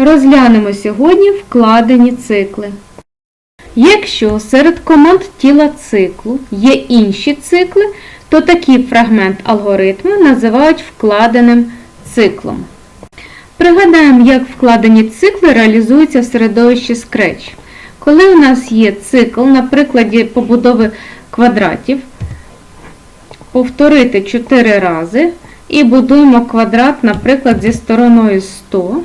Розглянемо сьогодні вкладені цикли. Якщо серед команд тіла циклу є інші цикли, то такий фрагмент алгоритму називають вкладеним циклом. Пригадаємо, як вкладені цикли реалізуються в середовищі Scratch. Коли у нас є цикл, на прикладі побудови квадратів, повторити 4 рази і будуємо квадрат, наприклад, зі стороною 100.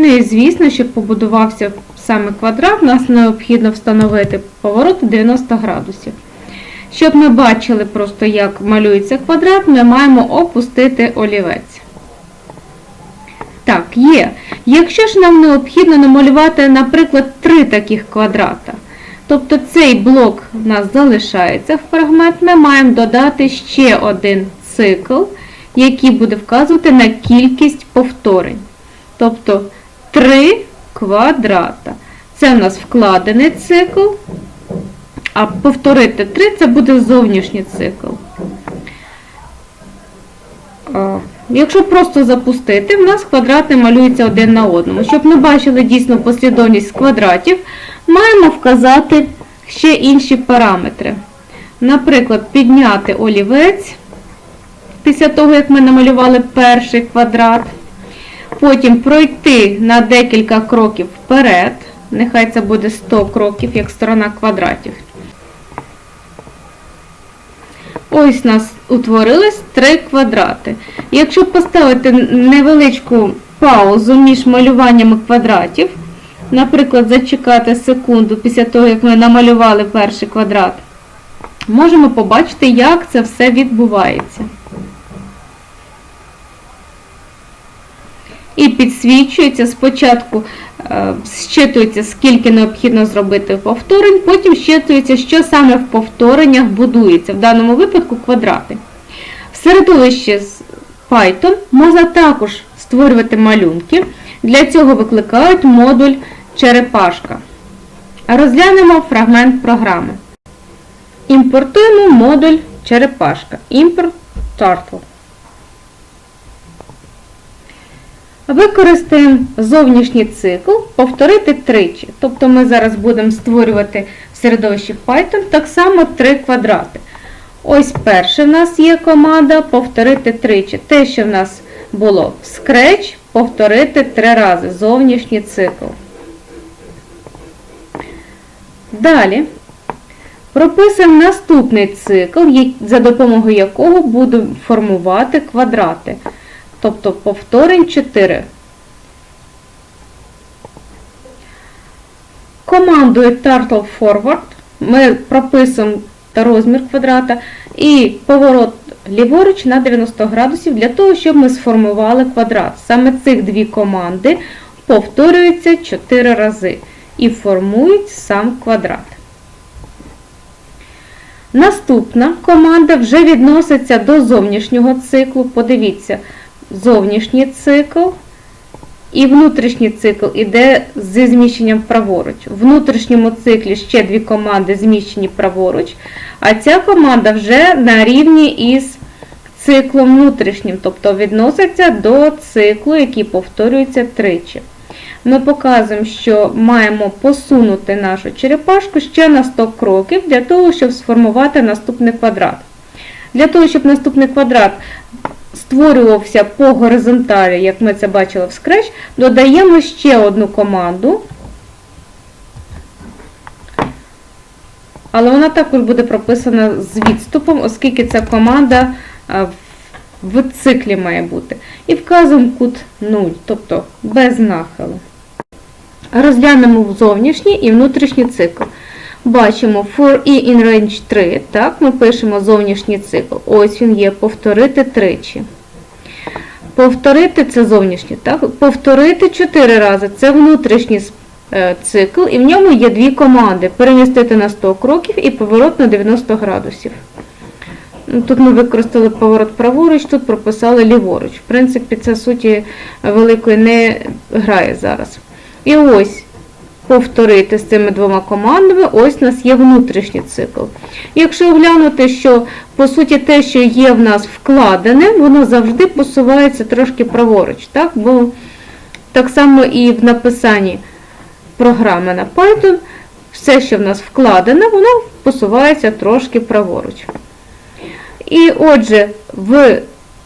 Ну і звісно, щоб побудувався саме квадрат, нас необхідно встановити поворот 90 градусів. Щоб ми бачили просто, як малюється квадрат, ми маємо опустити олівець. Так, є. Якщо ж нам необхідно намалювати, наприклад, три таких квадрата, тобто цей блок у нас залишається в фрагмент, ми маємо додати ще один цикл, який буде вказувати на кількість повторень. Тобто 3 квадрата. Це у нас вкладений цикл, а повторити 3 це буде зовнішній цикл. Якщо просто запустити, в нас квадрати малюються один на одному. Щоб ми бачили дійсно послідовність квадратів, маємо вказати ще інші параметри. Наприклад, підняти олівець після того, як ми намалювали перший квадрат. Потім пройти на декілька кроків вперед. Нехай це буде 100 кроків, як сторона квадратів. Ось у нас утворилось 3 квадрати. Якщо поставити невеличку паузу між малюваннями квадратів, наприклад, зачекати секунду після того, як ми намалювали перший квадрат, можемо побачити, як це все відбувається. І підсвічується спочатку, е, щитується, скільки необхідно зробити повторень, потім щитується, що саме в повтореннях будується, в даному випадку квадрати. В середовищі з Python можна також створювати малюнки. Для цього викликають модуль черепашка. Розглянемо фрагмент програми. Імпортуємо модуль черепашка. Import Turtle. Використаємо зовнішній цикл повторити тричі. Тобто ми зараз будемо створювати в середовищі Python так само три квадрати. Ось перше в нас є команда повторити тричі. Те, що в нас було в Scratch, повторити три рази зовнішній цикл. Далі прописуємо наступний цикл, за допомогою якого будемо формувати квадрати. Тобто повторень 4. Командою Turtle Forward ми прописуємо розмір квадрата і поворот ліворуч на 90 градусів для того, щоб ми сформували квадрат. Саме цих дві команди повторюються 4 рази і формують сам квадрат. Наступна команда вже відноситься до зовнішнього циклу. Подивіться, зовнішній цикл і внутрішній цикл іде зі зміщенням праворуч. В внутрішньому циклі ще дві команди зміщені праворуч, а ця команда вже на рівні із циклом внутрішнім, тобто відноситься до циклу, який повторюється тричі. Ми показуємо, що маємо посунути нашу черепашку ще на 100 кроків для того, щоб сформувати наступний квадрат. Для того, щоб наступний квадрат створювався по горизонталі, як ми це бачили в Scratch, додаємо ще одну команду. Але вона також буде прописана з відступом, оскільки ця команда в циклі має бути. І вказуємо кут 0, тобто без нахилу. Розглянемо зовнішній і внутрішній цикл. Бачимо for e in range 3, так, ми пишемо зовнішній цикл. Ось він є, повторити тричі. Повторити це зовнішній, так? Повторити 4 рази це внутрішній е, цикл, і в ньому є дві команди: перемістити на 100 кроків і поворот на 90 градусів. Ну, тут ми використали поворот праворуч, тут прописали ліворуч. В принципі, це суті великої не грає зараз. І ось повторити з цими двома командами, ось у нас є внутрішній цикл. Якщо оглянути, що по суті те, що є в нас вкладене, воно завжди посувається трошки праворуч. так? Бо Так само і в написанні програми на Python, все, що в нас вкладено, воно посувається трошки праворуч. І отже, в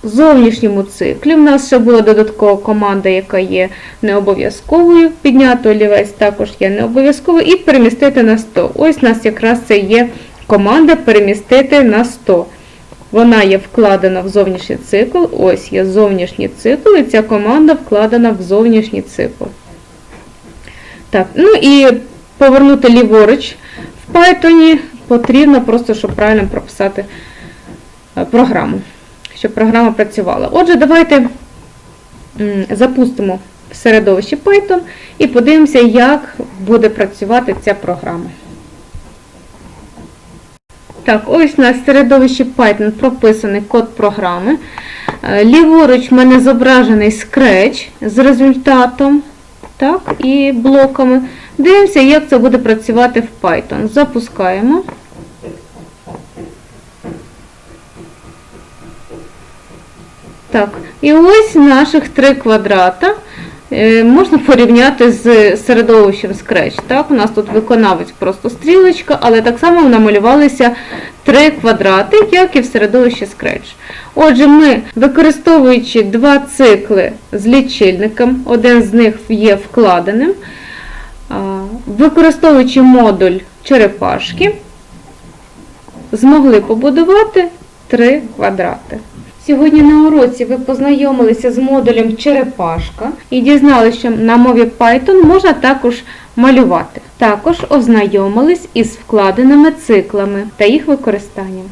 зовнішньому циклі в нас ще була додаткова команда, яка є не обов'язковою. Підняти олівець також є не обов'язковою, і перемістити на 100. Ось у нас якраз це є команда перемістити на 100. Вона є вкладена в зовнішній цикл. Ось є зовнішній цикл, і ця команда вкладена в зовнішній цикл. Так, ну і повернути ліворуч в Python потрібно просто, щоб правильно прописати е, програму, щоб програма працювала. Отже, давайте запустимо середовище Python і подивимося, як буде працювати ця програма. Так, ось у нас в середовищі Python прописаний код програми. Е, Ліворуч в мене зображений Scratch з результатом так, і блоками. Дивимося, як це буде працювати в Python. Запускаємо. Так, і ось наших три квадрата. Е, Можна порівняти з середовищем Scratch. Так, у нас тут виконавець просто стрілочка, але так само намалювалися три квадрати, як і в середовищі Scratch. Отже, ми, використовуючи два цикли з лічильником, один з них є вкладеним, використовуючи модуль черепашки, змогли побудувати три квадрати. Сьогодні на уроці ви познайомилися з модулем черепашка і дізналися, що на мові Python можна також малювати. Також ознайомились із вкладеними циклами та їх використанням.